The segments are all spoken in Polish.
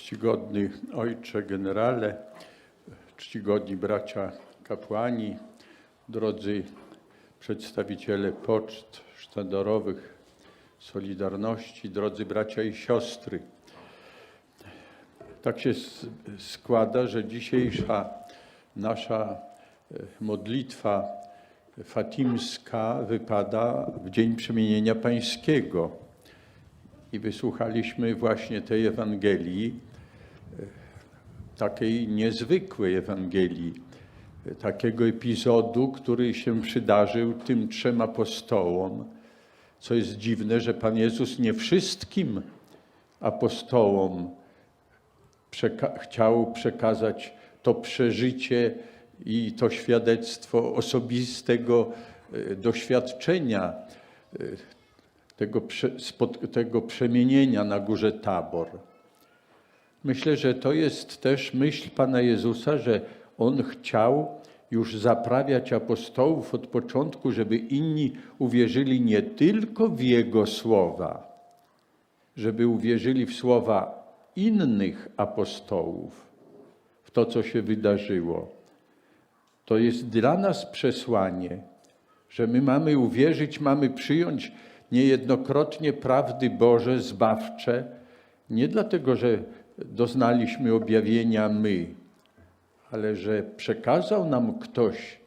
Czcigodny Ojcze Generale, czcigodni bracia kapłani, drodzy przedstawiciele poczt sztandarowych Solidarności, drodzy bracia i siostry. Tak się składa, że dzisiejsza nasza e, modlitwa fatimska wypada w Dzień Przemienienia Pańskiego. I wysłuchaliśmy właśnie tej Ewangelii, takiej niezwykłej Ewangelii, takiego epizodu, który się przydarzył tym trzem apostołom. Co jest dziwne, że Pan Jezus nie wszystkim apostołom przeka- chciał przekazać to przeżycie i to świadectwo osobistego e, doświadczenia e, tego, tego przemienienia na górze Tabor. Myślę, że to jest też myśl Pana Jezusa, że On chciał już zaprawiać apostołów od początku, żeby inni uwierzyli nie tylko w Jego słowa, żeby uwierzyli w słowa innych apostołów, w to, co się wydarzyło. To jest dla nas przesłanie, że my mamy uwierzyć, mamy przyjąć niejednokrotnie prawdy Boże zbawcze, nie dlatego, że doznaliśmy objawienia my, ale że przekazał nam ktoś,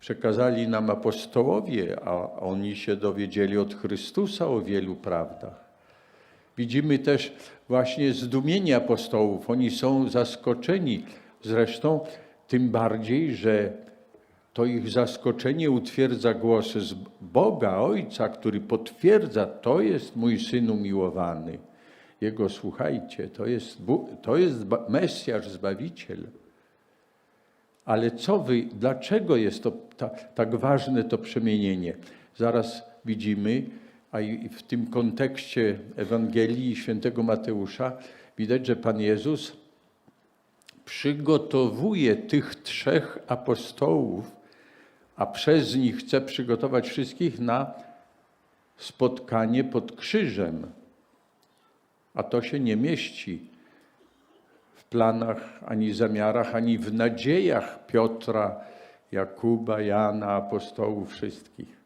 przekazali nam apostołowie, a oni się dowiedzieli od Chrystusa o wielu prawdach. Widzimy też właśnie zdumienie apostołów. Oni są zaskoczeni. Zresztą tym bardziej, że to ich zaskoczenie utwierdza głos z Boga, Ojca, który potwierdza, to jest mój Syn umiłowany. Jego słuchajcie, to jest, to jest Mesjasz, Zbawiciel. Ale co wy, dlaczego jest to ta, tak ważne to przemienienie? Zaraz widzimy, a w tym kontekście Ewangelii świętego Mateusza widać, że Pan Jezus przygotowuje tych trzech apostołów, a przez nich chce przygotować wszystkich na spotkanie pod krzyżem. A to się nie mieści w planach, ani zamiarach, ani w nadziejach Piotra, Jakuba, Jana, apostołów wszystkich.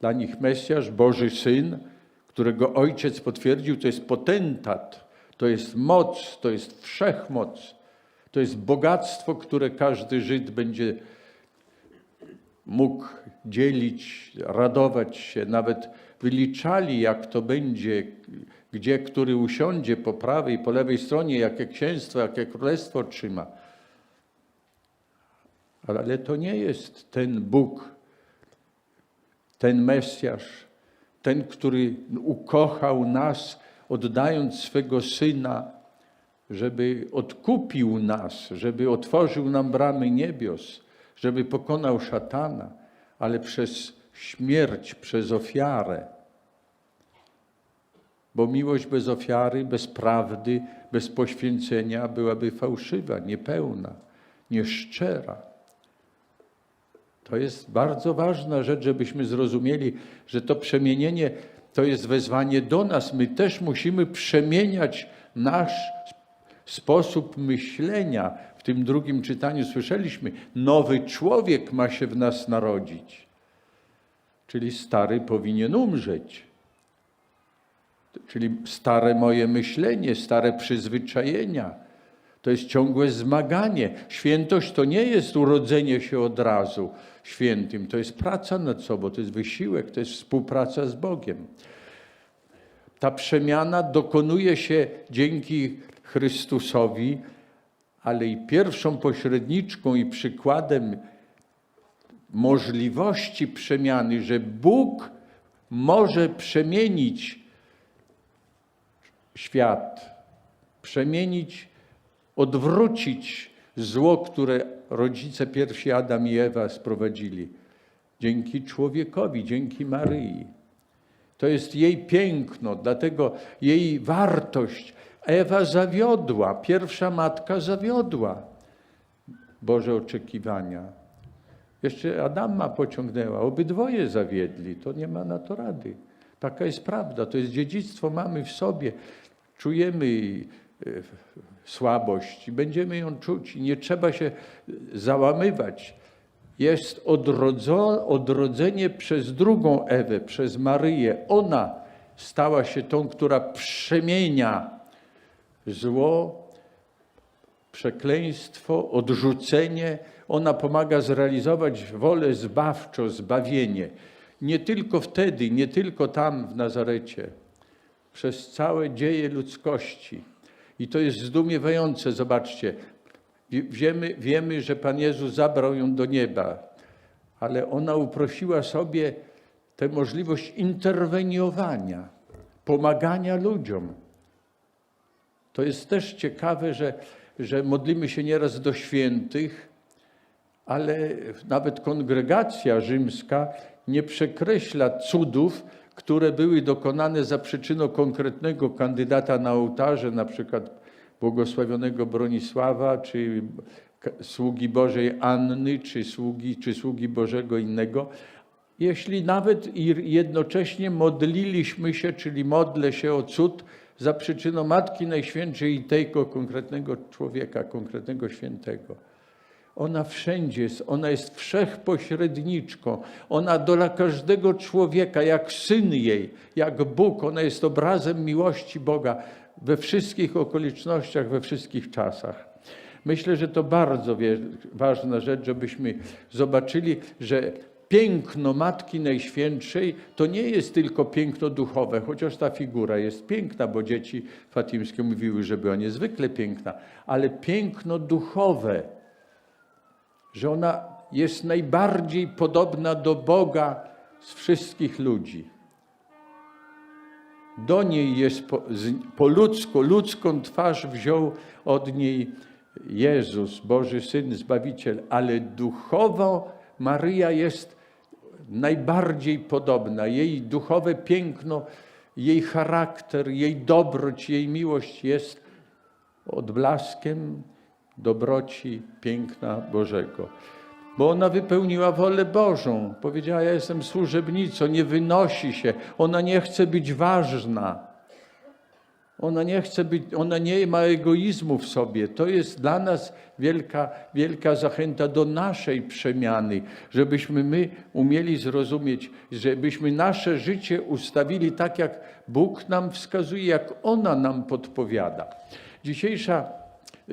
Dla nich Mesjasz, Boży Syn, którego Ojciec potwierdził, to jest potentat, to jest moc, to jest wszechmoc, to jest bogactwo, które każdy Żyd będzie mógł dzielić, radować się. Nawet wyliczali, jak to będzie, gdzie który usiądzie po prawej, po lewej stronie, jakie księstwo, jakie królestwo trzyma. Ale to nie jest ten Bóg, ten Mesjasz, ten, który ukochał nas, oddając swego Syna, żeby odkupił nas, żeby otworzył nam bramy niebios, żeby pokonał szatana, ale przez śmierć, przez ofiarę. Bo miłość bez ofiary, bez prawdy, bez poświęcenia byłaby fałszywa, niepełna, nieszczera. To jest bardzo ważna rzecz, żebyśmy zrozumieli, że to przemienienie to jest wezwanie do nas. My też musimy przemieniać nasz sposób myślenia. W tym drugim czytaniu słyszeliśmy, nowy człowiek ma się w nas narodzić, czyli stary powinien umrzeć. Czyli stare moje myślenie, stare przyzwyczajenia. To jest ciągłe zmaganie. Świętość to nie jest urodzenie się od razu świętym, to jest praca nad sobą, to jest wysiłek, to jest współpraca z Bogiem. Ta przemiana dokonuje się dzięki Chrystusowi, ale i pierwszą pośredniczką i przykładem możliwości przemiany, że Bóg może przemienić świat, przemienić, odwrócić zło, które rodzice pierwsi Adam i Ewa sprowadzili. Dzięki człowiekowi, dzięki Maryi. To jest jej piękno, dlatego jej wartość. Ewa zawiodła, pierwsza matka zawiodła Boże oczekiwania. Jeszcze Adama pociągnęła, obydwoje zawiedli, to nie ma na to rady. Taka jest prawda, to jest dziedzictwo mamy w sobie. Czujemy y, słabość i będziemy ją czuć i nie trzeba się załamywać. Jest odrodzenie przez drugą Ewę, przez Maryję. Ona stała się tą, która przemienia zło, przekleństwo, odrzucenie. Ona pomaga zrealizować wolę zbawczą, zbawienie. Nie tylko wtedy, nie tylko tam w Nazarecie, przez całe dzieje ludzkości. I to jest zdumiewające, zobaczcie. Wiemy, wiemy, że Pan Jezus zabrał ją do nieba, ale ona uprosiła sobie tę możliwość interweniowania, pomagania ludziom. To jest też ciekawe, że, że modlimy się nieraz do świętych, ale nawet kongregacja rzymska nie przekreśla cudów, które były dokonane za przyczyną konkretnego kandydata na ołtarze, na przykład błogosławionego Bronisława, czy sługi Bożej Anny, czy sługi, czy sługi Bożego innego. Jeśli nawet jednocześnie modliliśmy się, czyli modlę się o cud za przyczyną Matki Najświętszej i tego konkretnego człowieka, konkretnego świętego. Ona wszędzie jest, ona jest wszechpośredniczką. Ona dla każdego człowieka, jak syn jej, jak Bóg, ona jest obrazem miłości Boga we wszystkich okolicznościach, we wszystkich czasach. Myślę, że to bardzo ważna rzecz, żebyśmy zobaczyli, że piękno Matki Najświętszej to nie jest tylko piękno duchowe, chociaż ta figura jest piękna, bo dzieci fatimskie mówiły, że była niezwykle piękna, ale piękno duchowe że ona jest najbardziej podobna do Boga z wszystkich ludzi. Do niej jest po, po ludzku, ludzką twarz wziął od niej Jezus, Boży Syn, Zbawiciel, ale duchowo Maryja jest najbardziej podobna. Jej duchowe piękno, jej charakter, jej dobroć, jej miłość jest odblaskiem dobroci, piękna Bożego. Bo ona wypełniła wolę Bożą. Powiedziała: Ja jestem służebnicą, nie wynosi się. Ona nie chce być ważna. Ona nie chce być, ona nie ma egoizmu w sobie. To jest dla nas wielka, wielka zachęta do naszej przemiany, żebyśmy my umieli zrozumieć, żebyśmy nasze życie ustawili tak, jak Bóg nam wskazuje, jak ona nam podpowiada. Dzisiejsza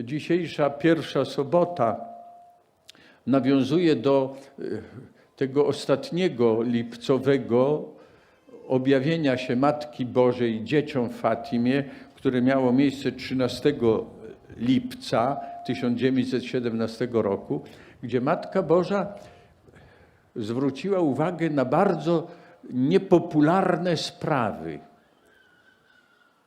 dzisiejsza pierwsza sobota nawiązuje do e, tego ostatniego lipcowego objawienia się Matki Bożej dzieciom w Fatimie, które miało miejsce 13 lipca 1917 roku, gdzie Matka Boża zwróciła uwagę na bardzo niepopularne sprawy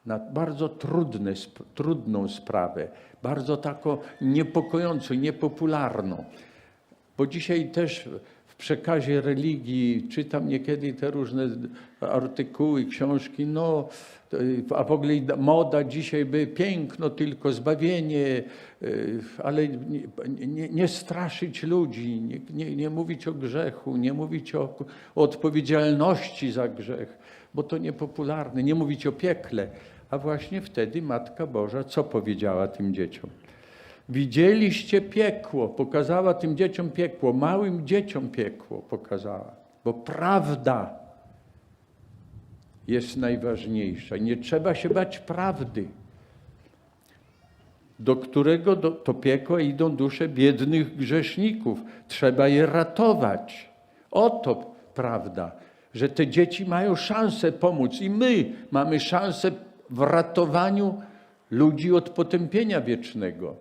na bardzo trudne, trudną sprawę, bardzo taką niepokojącą, niepopularną. Bo dzisiaj też w przekazie religii czytam niekiedy te różne artykuły, książki, no, a w ogóle moda dzisiaj by piękno, tylko zbawienie, y, ale nie, nie, nie straszyć ludzi, nie, nie, nie mówić o grzechu, nie mówić o, o odpowiedzialności za grzech, bo to niepopularne, nie mówić o piekle. A właśnie wtedy Matka Boża co powiedziała tym dzieciom? Widzieliście piekło, pokazała tym dzieciom piekło, małym dzieciom piekło pokazała, bo prawda jest najważniejsza. Nie trzeba się bać prawdy, do którego do, to piekła idą dusze biednych grzeszników. Trzeba je ratować. Oto prawda, że te dzieci mają szansę pomóc i my mamy szansę w ratowaniu ludzi od potępienia wiecznego.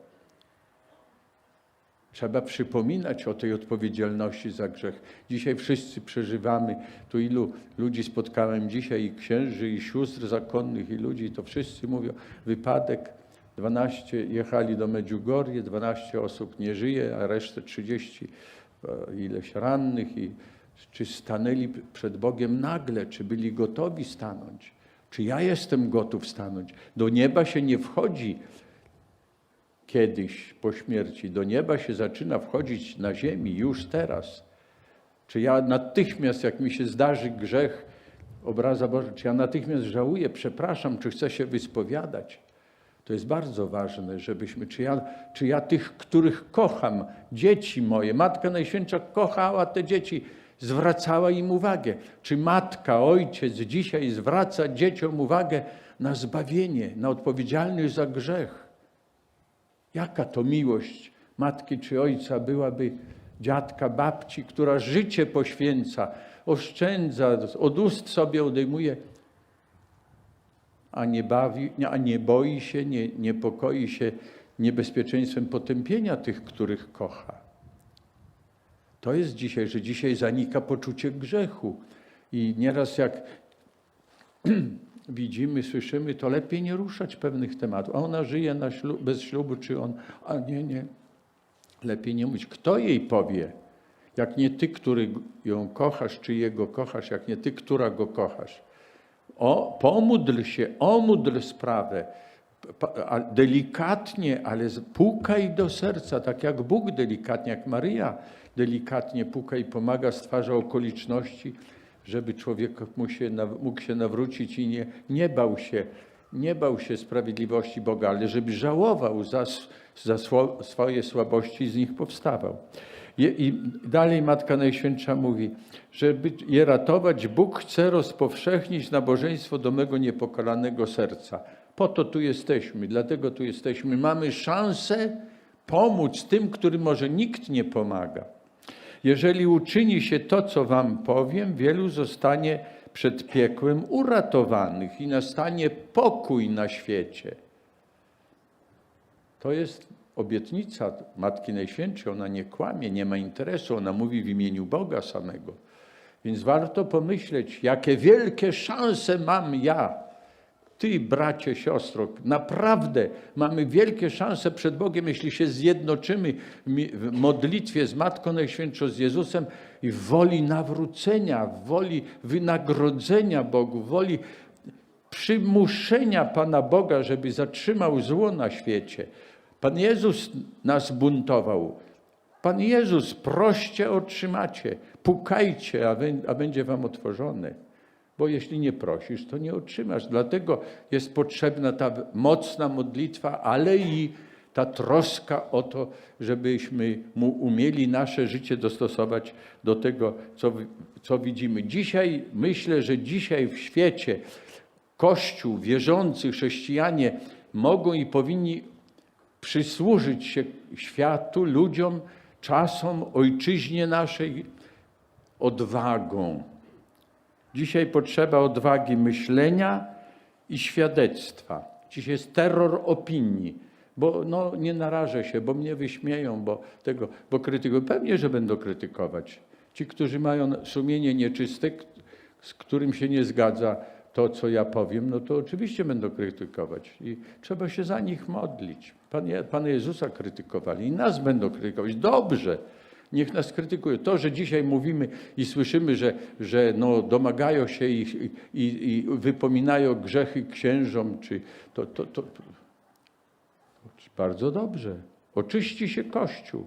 Trzeba przypominać o tej odpowiedzialności za grzech. Dzisiaj wszyscy przeżywamy, tu ilu ludzi spotkałem dzisiaj, i księży, i sióstr zakonnych, i ludzi, to wszyscy mówią, wypadek, 12 jechali do Medjugorje, 12 osób nie żyje, a resztę 30 e, ileś rannych. I czy stanęli przed Bogiem nagle, czy byli gotowi stanąć? Czy ja jestem gotów stanąć? Do nieba się nie wchodzi kiedyś po śmierci. Do nieba się zaczyna wchodzić na ziemi już teraz. Czy ja natychmiast, jak mi się zdarzy grzech obraza Boża, czy ja natychmiast żałuję, przepraszam, czy chcę się wyspowiadać? To jest bardzo ważne, żebyśmy, czy ja, czy ja tych, których kocham, dzieci moje, Matka Najświętsza kochała te dzieci, zwracała im uwagę. Czy matka, ojciec dzisiaj zwraca dzieciom uwagę na zbawienie, na odpowiedzialność za grzech? Jaka to miłość matki czy ojca byłaby dziadka, babci, która życie poświęca, oszczędza, od ust sobie odejmuje, a nie, bawi, a nie boi się, nie niepokoi się niebezpieczeństwem potępienia tych, których kocha. To jest dzisiaj, że dzisiaj zanika poczucie grzechu. I nieraz jak widzimy, słyszymy, to lepiej nie ruszać pewnych tematów. A ona żyje bez ślubu, czy on, a nie, nie. Lepiej nie mówić. Kto jej powie, jak nie ty, który ją kochasz, czy jego kochasz, jak nie ty, która go kochasz. O, pomódl się, omódl sprawę. Delikatnie, ale pukaj do serca, tak jak Bóg delikatnie, jak Maryja delikatnie puka i pomaga, stwarza okoliczności, żeby człowiek mógł się, mógł się nawrócić i nie, nie bał się, nie bał się sprawiedliwości Boga, ale żeby żałował za, za swo- swoje słabości i z nich powstawał. Je- I dalej Matka Najświętsza mówi, żeby je ratować, Bóg chce rozpowszechnić nabożeństwo do mego niepokalanego serca. Po to tu jesteśmy, dlatego tu jesteśmy. Mamy szansę pomóc tym, którym może nikt nie pomaga. Jeżeli uczyni się to, co wam powiem, wielu zostanie przed piekłem uratowanych i nastanie pokój na świecie. To jest obietnica Matki Najświętszej. Ona nie kłamie, nie ma interesu, ona mówi w imieniu Boga samego. Więc warto pomyśleć, jakie wielkie szanse mam ja, ty, bracie, siostro. Naprawdę mamy wielkie szanse przed Bogiem, jeśli się zjednoczymy w modlitwie z Matką Najświętszą, z Jezusem i w woli nawrócenia, w woli wynagrodzenia Bogu, w woli przymuszenia Pana Boga, żeby zatrzymał zło na świecie. Pan Jezus nas buntował. Pan Jezus, proście otrzymacie, pukajcie, a, a będzie wam otworzone. Bo jeśli nie prosisz, to nie otrzymasz. Dlatego jest potrzebna ta mocna modlitwa, ale i ta troska o to, żebyśmy mu umieli nasze życie dostosować do tego, co, co widzimy. Dzisiaj, myślę, że dzisiaj w świecie Kościół, wierzący, chrześcijanie mogą i powinni przysłużyć się światu, ludziom, czasom, ojczyźnie naszej odwagą. Dzisiaj potrzeba odwagi myślenia i świadectwa. Dziś jest terror opinii, bo no, nie narażę się, bo mnie wyśmieją, bo tego, bo krytykują. Pewnie, że będą krytykować. Ci, którzy mają sumienie nieczyste, z którym się nie zgadza to, co ja powiem, no to oczywiście będą krytykować. I trzeba się za nich modlić. Pan, Pana Jezusa krytykowali i nas będą krytykować. Dobrze. Niech nas krytykują. To, że dzisiaj mówimy i słyszymy, że, że no, domagają się i, i, i wypominają grzechy księżom, czy to, to, to, to bardzo dobrze. Oczyści się Kościół.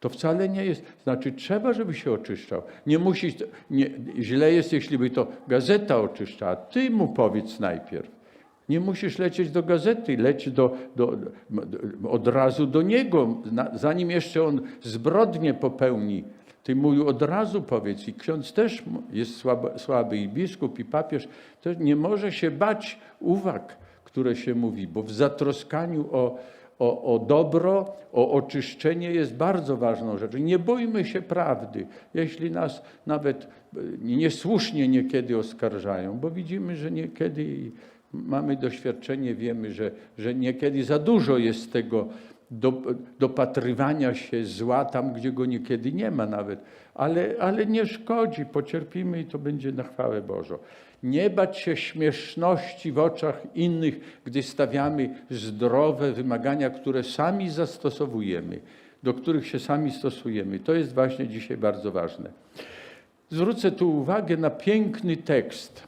To wcale nie jest, znaczy trzeba, żeby się oczyszczał. Nie musi, nie, źle jest, jeśli by to gazeta oczyszczała. Ty mu powiedz najpierw. Nie musisz lecieć do gazety, leć do, do, do, od razu do niego, na, zanim jeszcze on zbrodnię popełni. Ty mu od razu powiedz. I ksiądz też jest słaby, słaby i biskup, i papież też nie może się bać uwag, które się mówi, bo w zatroskaniu o, o, o dobro, o oczyszczenie jest bardzo ważną rzeczą. Nie bójmy się prawdy, jeśli nas nawet e, niesłusznie niekiedy oskarżają, bo widzimy, że niekiedy mamy doświadczenie, wiemy, że, że niekiedy za dużo jest tego do, dopatrywania się zła tam, gdzie go niekiedy nie ma nawet. Ale, ale nie szkodzi, pocierpimy i to będzie na chwałę Bożą. Nie bać się śmieszności w oczach innych, gdy stawiamy zdrowe wymagania, które sami zastosowujemy, do których się sami stosujemy. To jest właśnie dzisiaj bardzo ważne. Zwrócę tu uwagę na piękny tekst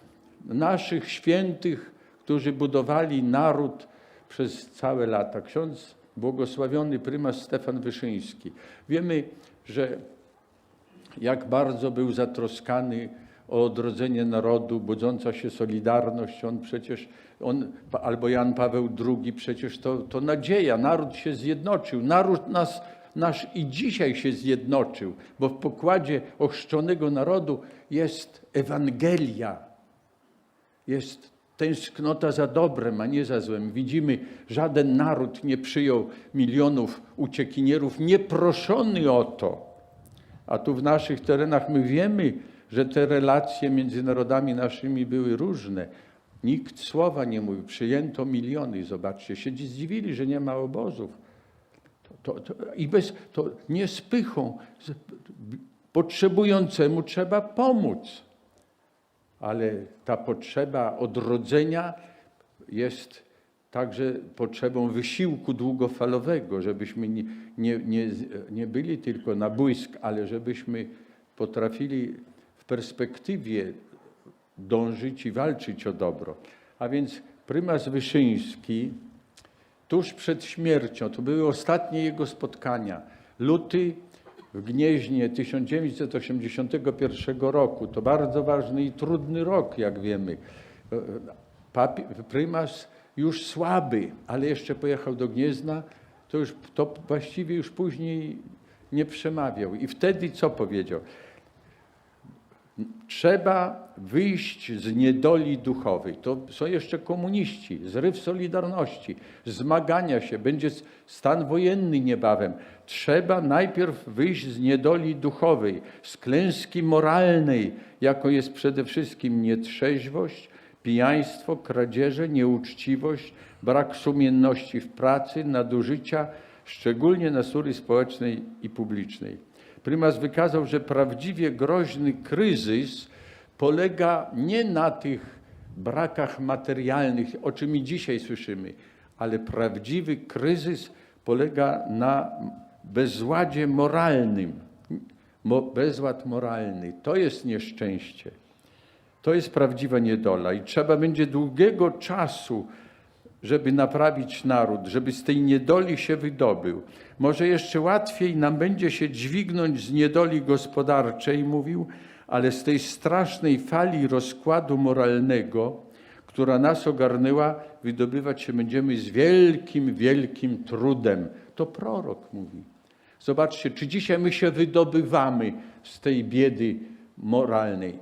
naszych świętych, którzy budowali naród przez całe lata. Ksiądz błogosławiony prymas Stefan Wyszyński. Wiemy, że jak bardzo był zatroskany o odrodzenie narodu, budząca się solidarność, on przecież, on, albo Jan Paweł II, przecież to, to nadzieja, naród się zjednoczył, naród nas, nasz i dzisiaj się zjednoczył, bo w pokładzie ochrzczonego narodu jest Ewangelia, jest tęsknota za dobrem, a nie za złem. Widzimy, żaden naród nie przyjął milionów uciekinierów, nieproszony o to. A tu w naszych terenach my wiemy, że te relacje między narodami naszymi były różne. Nikt słowa nie mówił, przyjęto miliony. Zobaczcie, się zdziwili, że nie ma obozów. To, to, I bez, to nie z pychą. Potrzebującemu trzeba pomóc ale ta potrzeba odrodzenia jest także potrzebą wysiłku długofalowego, żebyśmy nie, nie, nie, nie byli tylko na błysk, ale żebyśmy potrafili w perspektywie dążyć i walczyć o dobro. A więc prymas Wyszyński tuż przed śmiercią, to były ostatnie jego spotkania, luty w Gnieźnie 1981 roku. To bardzo ważny i trudny rok, jak wiemy. Papi, prymas już słaby, ale jeszcze pojechał do Gniezna, to już to właściwie już później nie przemawiał. I wtedy co powiedział? Trzeba wyjść z niedoli duchowej. To są jeszcze komuniści, zryw Solidarności, zmagania się, będzie stan wojenny niebawem. Trzeba najpierw wyjść z niedoli duchowej, z klęski moralnej, jaką jest przede wszystkim nietrzeźwość, pijaństwo, kradzieże, nieuczciwość, brak sumienności w pracy, nadużycia, szczególnie natury społecznej i publicznej. Prymas wykazał, że prawdziwie groźny kryzys polega nie na tych brakach materialnych, o czym i dzisiaj słyszymy, ale prawdziwy kryzys polega na bezładzie moralnym. Bezład moralny to jest nieszczęście. To jest prawdziwa niedola i trzeba będzie długiego czasu żeby naprawić naród, żeby z tej niedoli się wydobył. Może jeszcze łatwiej nam będzie się dźwignąć z niedoli gospodarczej, mówił, ale z tej strasznej fali rozkładu moralnego, która nas ogarnęła, wydobywać się będziemy z wielkim, wielkim trudem. To prorok mówi. Zobaczcie, czy dzisiaj my się wydobywamy z tej biedy moralnej.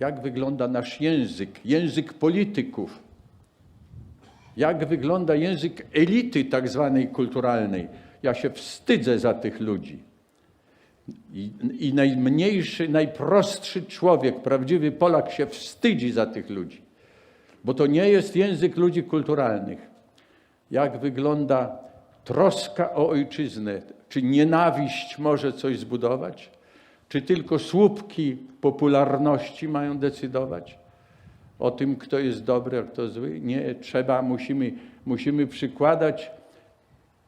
Jak wygląda nasz język, język polityków jak wygląda język elity tak zwanej kulturalnej. Ja się wstydzę za tych ludzi. I, I, najmniejszy, najprostszy człowiek, prawdziwy Polak się wstydzi za tych ludzi, bo to nie jest język ludzi kulturalnych. Jak wygląda troska o ojczyznę? Czy nienawiść może coś zbudować? Czy tylko słupki popularności mają decydować? O tym, kto jest dobry, a kto zły. Nie, trzeba, musimy, musimy przykładać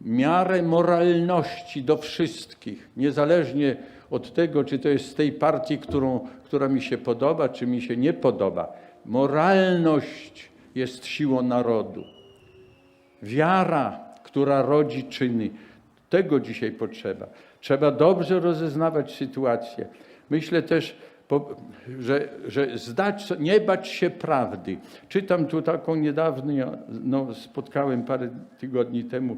miarę moralności do wszystkich, niezależnie od tego, czy to jest z tej partii, którą, która mi się podoba, czy mi się nie podoba. Moralność jest siłą narodu. Wiara, która rodzi czyny. Tego dzisiaj potrzeba. Trzeba dobrze rozeznawać sytuację. Myślę też, że, że zdać, nie bać się prawdy. Czytam tu taką niedawno, no, spotkałem parę tygodni temu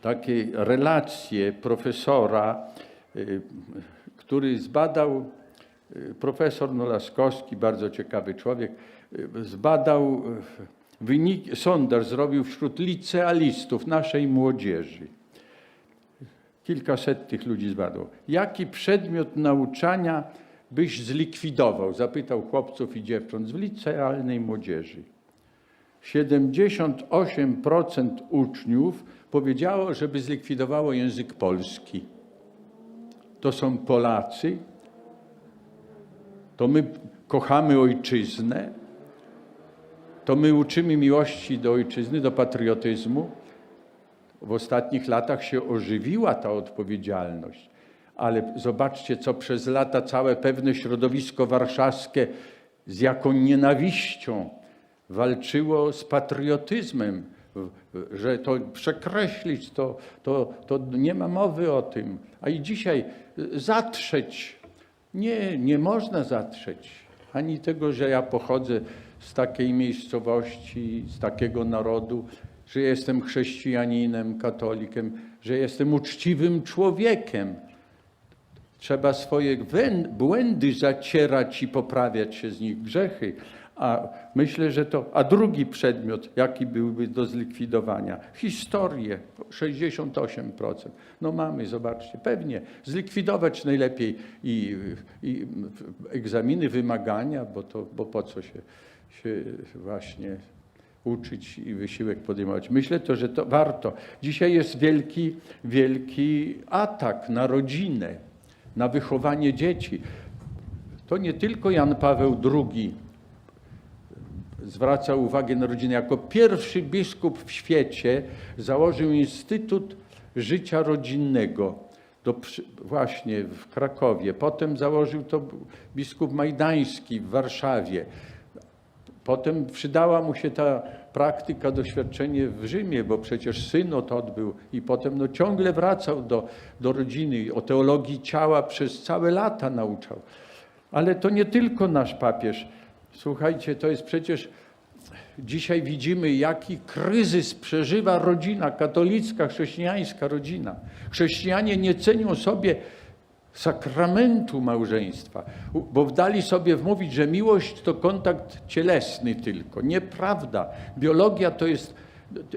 takie relacje profesora, y, który zbadał, y, profesor Nolaskowski, bardzo ciekawy człowiek, y, zbadał wynik, sondaż zrobił wśród licealistów naszej młodzieży kilkaset tych ludzi zbadał. Jaki przedmiot nauczania byś zlikwidował? Zapytał chłopców i dziewcząt z licealnej młodzieży. 78% uczniów powiedziało, żeby zlikwidowało język polski. To są Polacy, to my kochamy ojczyznę, to my uczymy miłości do ojczyzny, do patriotyzmu, w ostatnich latach się ożywiła ta odpowiedzialność, ale zobaczcie, co przez lata całe pewne środowisko warszawskie z jaką nienawiścią walczyło z patriotyzmem, że to przekreślić, to, to, to nie ma mowy o tym. A i dzisiaj zatrzeć Nie, nie można zatrzeć ani tego, że ja pochodzę z takiej miejscowości, z takiego narodu, że jestem chrześcijaninem, katolikiem, że jestem uczciwym człowiekiem. Trzeba swoje błędy zacierać i poprawiać się z nich grzechy. A myślę, że to. A drugi przedmiot, jaki byłby do zlikwidowania? Historię 68%. No mamy, zobaczcie, pewnie zlikwidować najlepiej i, i egzaminy, wymagania, bo, to, bo po co się, się właśnie uczyć i wysiłek podejmować. Myślę to, że to warto. Dzisiaj jest wielki, wielki atak na rodzinę, na wychowanie dzieci. To nie tylko Jan Paweł II zwraca uwagę na rodzinę. Jako pierwszy biskup w świecie założył Instytut Życia Rodzinnego do, właśnie w Krakowie. Potem założył to biskup Majdański w Warszawie. Potem przydała mu się ta praktyka, doświadczenie w Rzymie, bo przecież synod odbył i potem no, ciągle wracał do, do rodziny. O teologii ciała przez całe lata nauczał. Ale to nie tylko nasz papież. Słuchajcie, to jest przecież dzisiaj widzimy, jaki kryzys przeżywa rodzina katolicka, chrześcijańska rodzina. Chrześcijanie nie cenią sobie sakramentu małżeństwa, bo dali sobie wmówić, że miłość to kontakt cielesny tylko. Nieprawda. Biologia to jest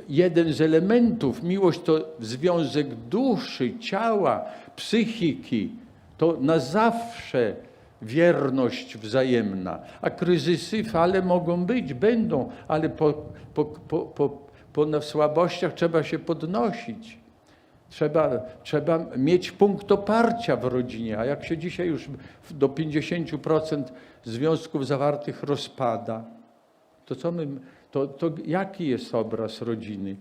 jeden z elementów. Miłość to związek duszy, ciała, psychiki. To na zawsze wierność wzajemna. A kryzysy, fale mogą być, będą, ale po, po, po, po, po słabościach trzeba się podnosić. Trzeba, trzeba mieć punkt oparcia w rodzinie, a jak się dzisiaj już do 50% związków zawartych rozpada, to co my, to, to jaki jest obraz rodziny?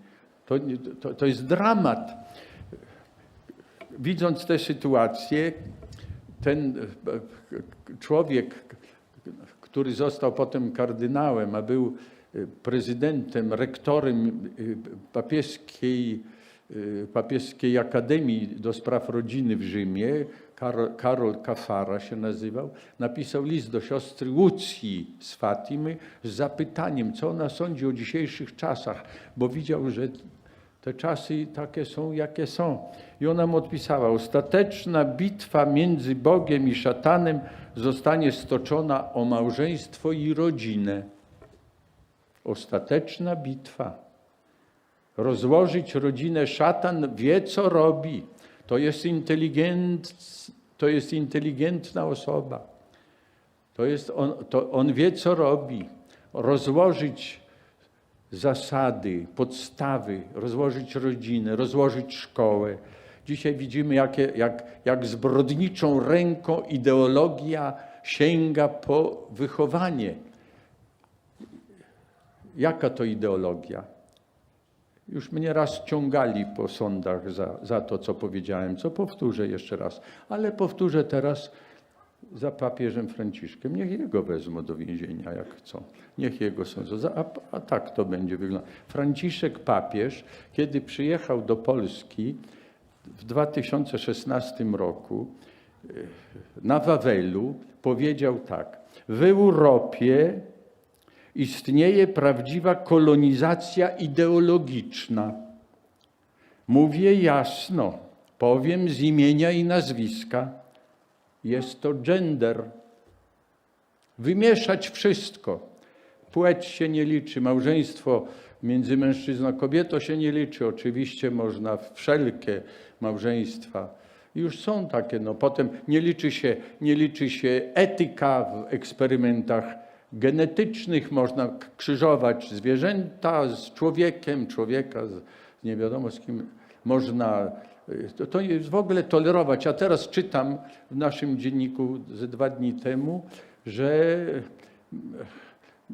To, to, to jest dramat. Widząc tę sytuację, ten człowiek, który został potem kardynałem, a był prezydentem, rektorem papieskiej, papieskiej Akademii do Spraw Rodziny w Rzymie, Karol, Karol Kafara się nazywał, napisał list do siostry Łucji z Fatimy z zapytaniem, co ona sądzi o dzisiejszych czasach, bo widział, że te czasy takie są, jakie są. I ona mu odpisała: Ostateczna bitwa między Bogiem i szatanem zostanie stoczona o małżeństwo i rodzinę. Ostateczna bitwa. Rozłożyć rodzinę, szatan wie, co robi. To jest, inteligent, to jest inteligentna osoba. To jest on, to on wie, co robi. Rozłożyć zasady, podstawy, rozłożyć rodzinę, rozłożyć szkołę. Dzisiaj widzimy, jakie, jak, jak zbrodniczą ręką ideologia sięga po wychowanie. Jaka to ideologia? Już mnie raz ciągali po sądach za, za to, co powiedziałem, co powtórzę jeszcze raz, ale powtórzę teraz za papieżem Franciszkiem. Niech jego wezmą do więzienia, jak chcą. Niech jego sądzą. A, a tak to będzie wyglądać. Franciszek papież, kiedy przyjechał do Polski w 2016 roku e, na Wawelu, powiedział tak. W Europie istnieje prawdziwa kolonizacja ideologiczna. Mówię jasno, powiem z imienia i nazwiska. Jest to gender. Wymieszać wszystko. Płeć się nie liczy, małżeństwo między mężczyzną a kobietą się nie liczy. Oczywiście można wszelkie małżeństwa. Już są takie, no potem nie liczy się, nie liczy się etyka w eksperymentach genetycznych, można krzyżować zwierzęta z człowiekiem, człowieka z nie wiadomo z kim. Można y, to, to jest w ogóle tolerować. A teraz czytam w naszym dzienniku ze dwa dni temu, że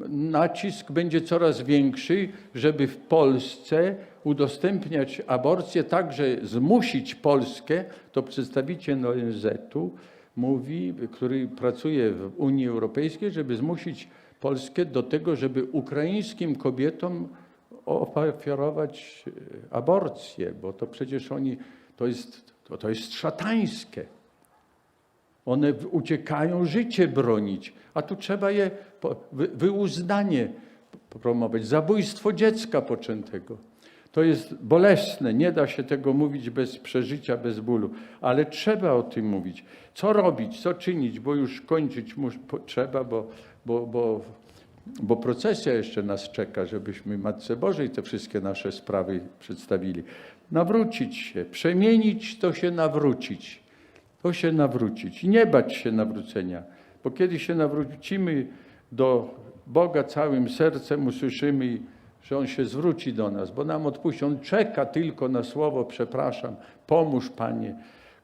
nacisk będzie coraz większy, żeby w Polsce udostępniać aborcję, także zmusić Polskę, to przedstawiciel ONZ-u mówi, który pracuje w Unii Europejskiej, żeby zmusić Polskę do tego, żeby ukraińskim kobietom ofiarować e, aborcję, bo to przecież oni, to jest, to, to jest szatańskie. One uciekają życie bronić, a tu trzeba je po- wy- wyuzdanie p- promować. Zabójstwo dziecka poczętego. To jest bolesne, nie da się tego mówić bez przeżycia, bez bólu, ale trzeba o tym mówić. Co robić, co czynić, bo już kończyć mus, po, trzeba, bo, bo, bo, bo procesja jeszcze nas czeka, żebyśmy Matce Bożej te wszystkie nasze sprawy przedstawili. Nawrócić się, przemienić to się nawrócić. To się nawrócić i nie bać się nawrócenia, bo kiedy się nawrócimy do Boga całym sercem, usłyszymy, że On się zwróci do nas, bo nam odpuści. On czeka tylko na słowo przepraszam, pomóż Panie.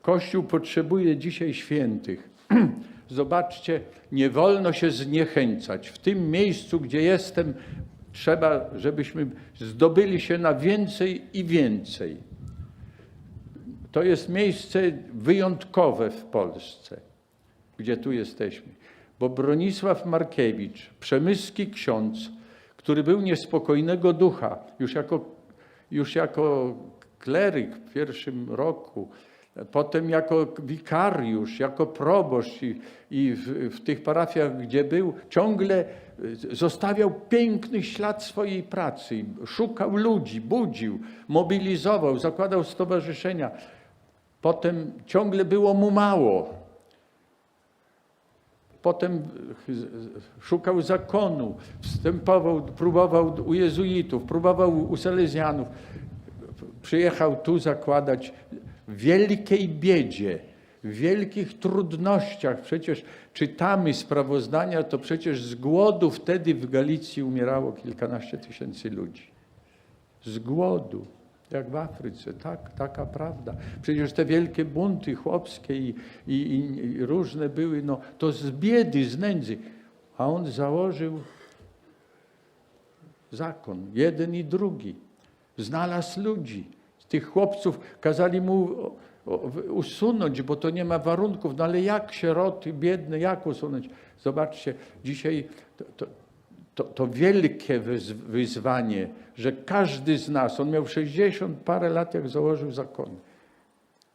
Kościół potrzebuje dzisiaj świętych. Zobaczcie, nie wolno się zniechęcać. W tym miejscu, gdzie jestem, trzeba, żebyśmy zdobyli się na więcej i więcej. To jest miejsce wyjątkowe w Polsce, gdzie tu jesteśmy. Bo Bronisław Markiewicz, przemyski ksiądz, który był niespokojnego ducha, już jako, już jako kleryk w pierwszym roku, potem jako wikariusz, jako proboszcz i, i w, w tych parafiach, gdzie był, ciągle zostawiał piękny ślad swojej pracy. Szukał ludzi, budził, mobilizował, zakładał stowarzyszenia. Potem ciągle było mu mało. Potem szukał zakonu, wstępował, próbował u jezuitów, próbował u salezjanów. Przyjechał tu zakładać w wielkiej biedzie, w wielkich trudnościach. Przecież czytamy sprawozdania, to przecież z głodu wtedy w Galicji umierało kilkanaście tysięcy ludzi. Z głodu. Jak w Afryce, tak, taka prawda. Przecież te wielkie bunty chłopskie i, i, i, różne były, no to z biedy, z nędzy. A on założył zakon, jeden i drugi. Znalazł ludzi. Tych chłopców kazali mu usunąć, bo to nie ma warunków. No ale jak sieroty, biedne, jak usunąć? Zobaczcie, dzisiaj to, to, to, to wielkie wyz- wyzwanie, że każdy z nas, on miał 60 parę lat, jak założył zakon.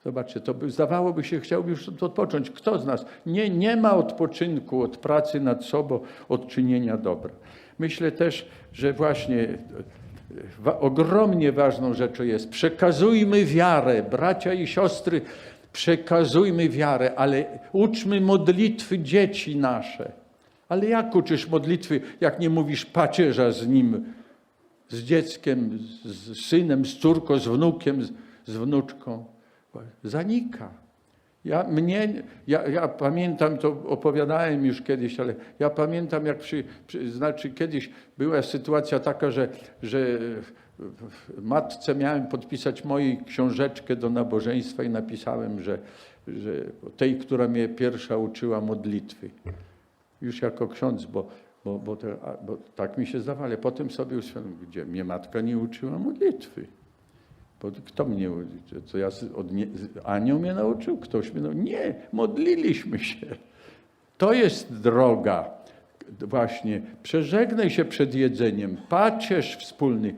Zobaczcie, to by, zdawałoby się, chciałby już odpocząć. Kto z nas? Nie, nie ma odpoczynku od pracy nad sobą, od czynienia dobra. Myślę też, że właśnie e, wa, ogromnie ważną rzeczą jest przekazujmy wiarę, bracia i siostry, przekazujmy wiarę, ale uczmy modlitwy dzieci nasze. Ale jak uczysz modlitwy, jak nie mówisz pacierza z nim, z dzieckiem, z synem, z córką, z wnukiem, z, z wnuczką? Zanika. Ja, mnie, ja, ja pamiętam, to opowiadałem już kiedyś, ale ja pamiętam, jak przy, przy, znaczy kiedyś była sytuacja taka, że, że matce miałem podpisać mojej książeczkę do nabożeństwa i napisałem, że, że tej, która mnie pierwsza uczyła modlitwy już jako ksiądz, bo, bo, bo, to, bo tak mi się zdawało, ale potem sobie uświadomiłem, gdzie mnie matka nie uczyła modlitwy. Bo kto mnie, co ja od nie, anioł mnie nauczył? Ktoś mnie nauczył? Nie, modliliśmy się. To jest droga właśnie. Przeżegnaj się przed jedzeniem, pacierz wspólny.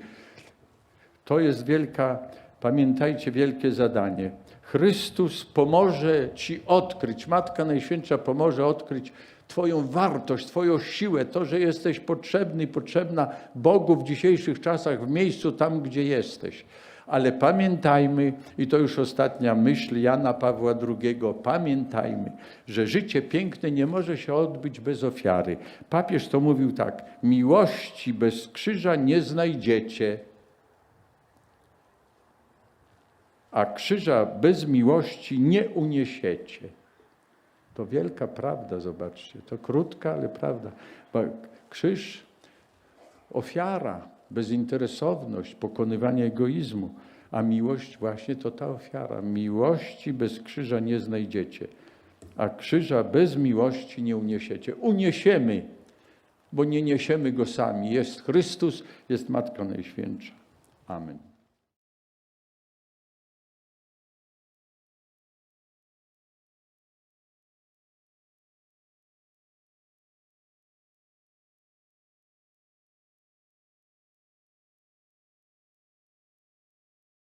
To jest wielka, pamiętajcie, wielkie zadanie. Chrystus pomoże Ci odkryć, Matka Najświętsza pomoże odkryć Twoją wartość, Twoją siłę, to, że jesteś potrzebny, potrzebna Bogu w dzisiejszych czasach, w miejscu tam, gdzie jesteś. Ale pamiętajmy, i to już ostatnia myśl Jana Pawła II, pamiętajmy, że życie piękne nie może się odbyć bez ofiary. Papież to mówił tak: miłości bez krzyża nie znajdziecie. a krzyża bez miłości nie uniesiecie. To wielka prawda, zobaczcie. To krótka, ale prawda. Krzyż, ofiara, bezinteresowność, pokonywanie egoizmu, a miłość właśnie to ta ofiara. Miłości bez krzyża nie znajdziecie, a krzyża bez miłości nie uniesiecie. Uniesiemy, bo nie niesiemy go sami. Jest Chrystus, jest Matka Najświętsza. Amen.